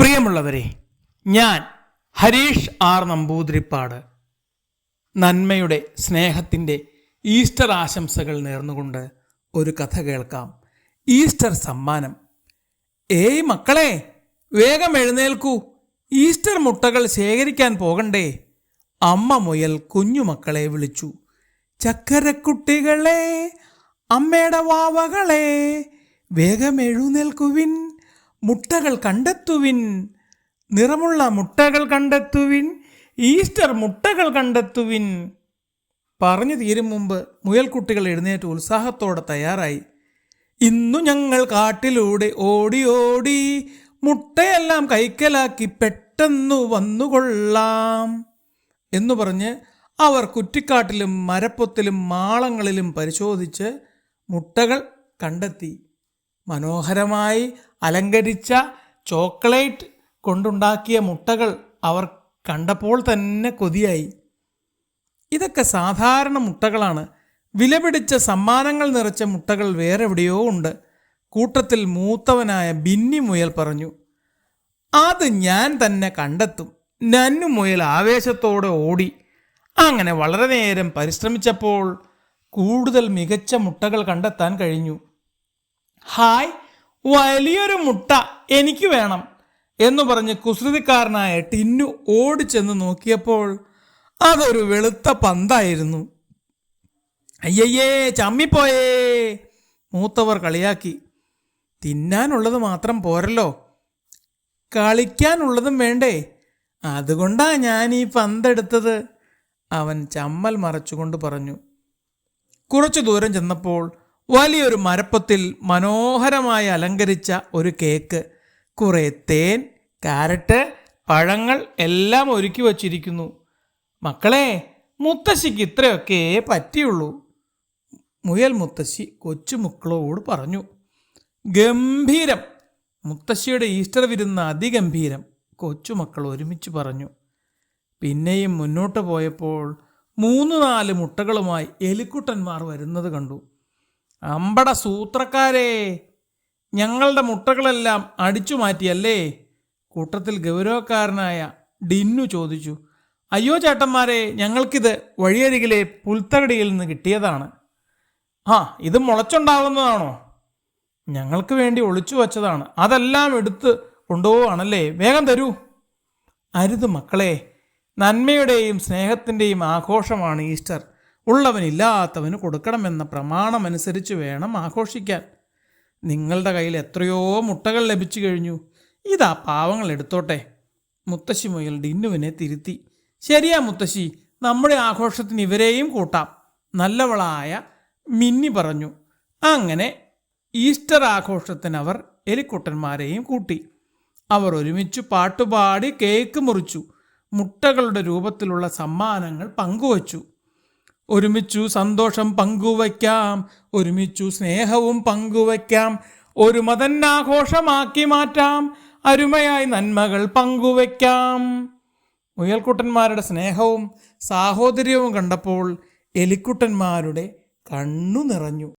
പ്രിയമുള്ളവരെ ഞാൻ ഹരീഷ് ആർ നമ്പൂതിരിപ്പാട്. നന്മയുടെ സ്നേഹത്തിന്റെ ഈസ്റ്റർ ആശംസകൾ നേർന്നുകൊണ്ട് ഒരു കഥ കേൾക്കാം. ഈസ്റ്റർ സമ്മാനം. ഏയ് മക്കളെ വേഗം എഴുന്നേൽക്കൂ. ഈസ്റ്റർ മുട്ടകൾ ശേഖരിക്കാൻ പോകണ്ടേ. അമ്മ മുയൽ കുഞ്ഞുമക്കളെ വിളിച്ചു. ചക്കരക്കുട്ടികളെ അമ്മയുടെ വാവകളെ വേഗം എഴുന്നേൽക്കുവിൻ. മുട്ടകൾ കണ്ടെത്തുവിൻ. നിറമുള്ള മുട്ടകൾ കണ്ടെത്തുവിൻ. ഈസ്റ്റർ മുട്ടകൾ കണ്ടെത്തുവിൻ. പറഞ്ഞു തീരും മുമ്പ് മുയൽക്കുട്ടികൾ എഴുന്നേറ്റ് ഉത്സാഹത്തോടെ തയ്യാറായി. ഇന്നു ഞങ്ങൾ കാട്ടിലൂടെ ഓടി ഓടി മുട്ടയെല്ലാം കൈക്കലാക്കി പെട്ടെന്നു വന്നുകൊള്ളാം എന്നു പറഞ്ഞ് അവർ കുറ്റിക്കാട്ടിലും മരപ്പൊത്തിലും മാളങ്ങളിലും പരിശോധിച്ച് മുട്ടകൾ കണ്ടെത്തി. മനോഹരമായി അലങ്കരിച്ച ചോക്ലേറ്റ് കൊണ്ടുണ്ടാക്കിയ മുട്ടകൾ അവർ കണ്ടപ്പോൾ തന്നെ കൊതിയായി. ഇതൊക്കെ സാധാരണ മുട്ടകളാണ്. വിലപിടിച്ച സമ്മാനങ്ങൾ നിറച്ച മുട്ടകൾ വേറെ എവിടെയോ ഉണ്ട്. കൂട്ടത്തിൽ മൂത്തവനായ ബിന്നി മുയൽ പറഞ്ഞു അത് ഞാൻ തന്നെ കണ്ടെത്തും. നന്നു മുയൽ ആവേശത്തോടെ ഓടി. അങ്ങനെ വളരെ നേരം പരിശ്രമിച്ചപ്പോൾ കൂടുതൽ മികച്ച മുട്ടകൾ കണ്ടെത്താൻ കഴിഞ്ഞു. ഹായ് വലിയൊരു മുട്ട എനിക്ക് വേണം എന്ന് പറഞ്ഞ് കുസൃതിക്കാരനായ ടിന്നു ഓടിച്ചെന്ന് നോക്കിയപ്പോൾ അതൊരു വെളുത്ത പന്തായിരുന്നു. അയ്യയ്യേ ചമ്മിപ്പോയേ മൂത്തവർ കളിയാക്കി. തിന്നാനുള്ളത് മാത്രം പോരല്ലോ. കളിക്കാനുള്ളതും വേണ്ടേ? അതുകൊണ്ടാ ഞാൻ ഈ പന്തെടുത്തത് അവൻ ചമ്മൽ മറച്ചുകൊണ്ട് പറഞ്ഞു. കുറച്ചു ദൂരം ചെന്നപ്പോൾ വലിയൊരു മരപ്പത്തിൽ മനോഹരമായി അലങ്കരിച്ച ഒരു കേക്ക്. കുറേ തേൻ കാരറ്റ് പഴങ്ങൾ എല്ലാം ഒരുക്കി വച്ചിരിക്കുന്നു. മക്കളെ മുത്തശ്ശിക്ക് ഇത്രയൊക്കെ പറ്റിയുള്ളൂ. മുയൽ മുത്തശ്ശി കൊച്ചുമക്കളോട് പറഞ്ഞു ഗംഭീരം. മുത്തശ്ശിയുടെ ഈസ്റ്റർ വിരുന്ന് അതിഗംഭീരം കൊച്ചുമക്കൾ ഒരുമിച്ച് പറഞ്ഞു. പിന്നെയും മുന്നോട്ട് പോയപ്പോൾ മൂന്ന് നാല് മുട്ടകളുമായി എലിക്കുട്ടന്മാർ വരുന്നത് കണ്ടു. അമ്പട സൂത്രക്കാരെ ഞങ്ങളുടെ മുട്ടകളെല്ലാം അടിച്ചു മാറ്റിയല്ലേ? കൂട്ടത്തിൽ ഗൗരവക്കാരനായ ഡിന്നു ചോദിച്ചു അയ്യോ ചേട്ടന്മാരെ ഞങ്ങൾക്കിത് വഴിയരികിലെ പുൽത്തകടിയിൽ നിന്ന് കിട്ടിയതാണ്. ആ ഇത് മുളച്ചുണ്ടാവുന്നതാണോ? ഞങ്ങൾക്ക് വേണ്ടി ഒളിച്ചു വച്ചതാണ് അതെല്ലാം എടുത്ത് കൊണ്ടുപോവാണല്ലേ വേഗം തരൂ. അരുത് മക്കളെ നന്മയുടെയും സ്നേഹത്തിന്റെയും ആഘോഷമാണ് ഈസ്റ്റർ. ഉള്ളവനില്ലാത്തവന് കൊടുക്കണമെന്ന പ്രമാണമനുസരിച്ച് വേണം ആഘോഷിക്കാൻ. നിങ്ങളുടെ കയ്യിൽ എത്രയോ മുട്ടകൾ ലഭിച്ചു കഴിഞ്ഞു. ഇതാ പാവങ്ങൾ എടുത്തോട്ടെ. മുത്തശ്ശി മുയൽ ഡിന്നുവിനെ തിരുത്തി. ശരിയാ മുത്തശ്ശി നമ്മുടെ ആഘോഷത്തിന് ഇവരെയും കൂട്ടാം. നല്ലവളായ മിന്നി പറഞ്ഞു. അങ്ങനെ ഈസ്റ്റർ ആഘോഷത്തിനവർ എലിക്കുട്ടന്മാരെയും കൂട്ടി. അവർ ഒരുമിച്ച് പാട്ടുപാടി കേക്ക് മുറിച്ചു. മുട്ടകളുടെ രൂപത്തിലുള്ള സമ്മാനങ്ങൾ പങ്കുവച്ചു. ഒരുമിച്ചു സന്തോഷം പങ്കുവയ്ക്കാം ഒരുമിച്ചു സ്നേഹവും പങ്കുവയ്ക്കാം ഒരു മതന്നാഘോഷമാക്കി മാറ്റാം അരുമയായി നന്മകൾ പങ്കുവയ്ക്കാം. മുയൽക്കുട്ടന്മാരുടെ സ്നേഹവും സാഹോദര്യവും കണ്ടപ്പോൾ എലിക്കുട്ടന്മാരുടെ കണ്ണു നിറഞ്ഞു.